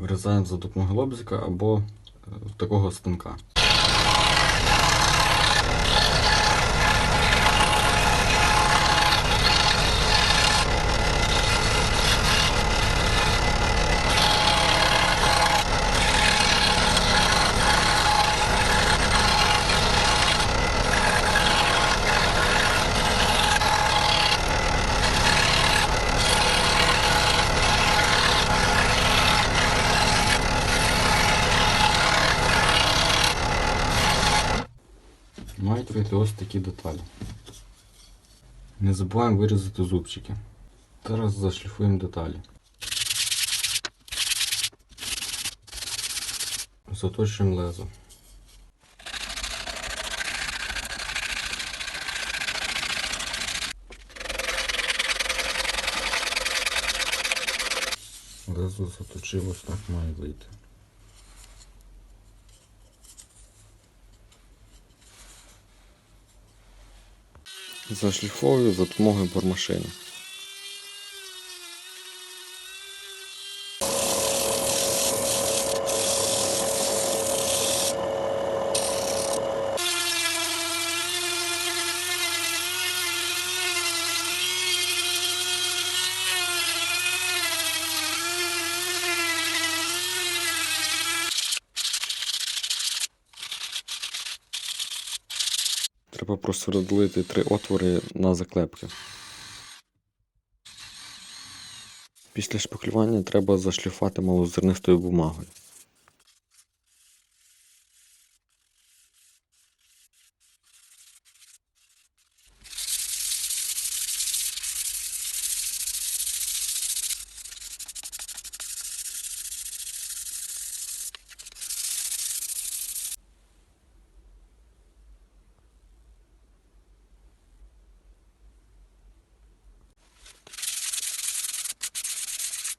Вирізаємо за допомогою лобзика або е, такого станка. Мають вийти ось такі деталі. Не забуваємо вирізати зубчики. Зараз зашліфуємо деталі. Заточуємо лезо. Лезо заточив, ось так має вийти. Зашліфовую за допомогою бормашини. Треба просто розділити три отвори на заклепки. Після шпаклювання треба зашліфувати малозернистою бумагою.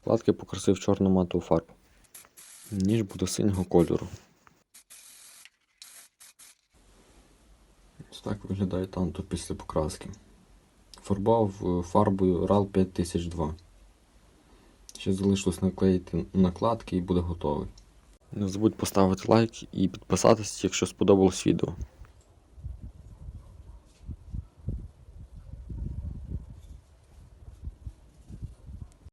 Вкладки покрасив чорну матову фарбу. Ніж буде синього кольору. Ось так виглядає танто після покраски. Фарбував е, фарбою RAL 5002. Ще залишилось наклеїти накладки і буде готовий. Не забудь поставити лайк і підписатись, якщо сподобалось відео.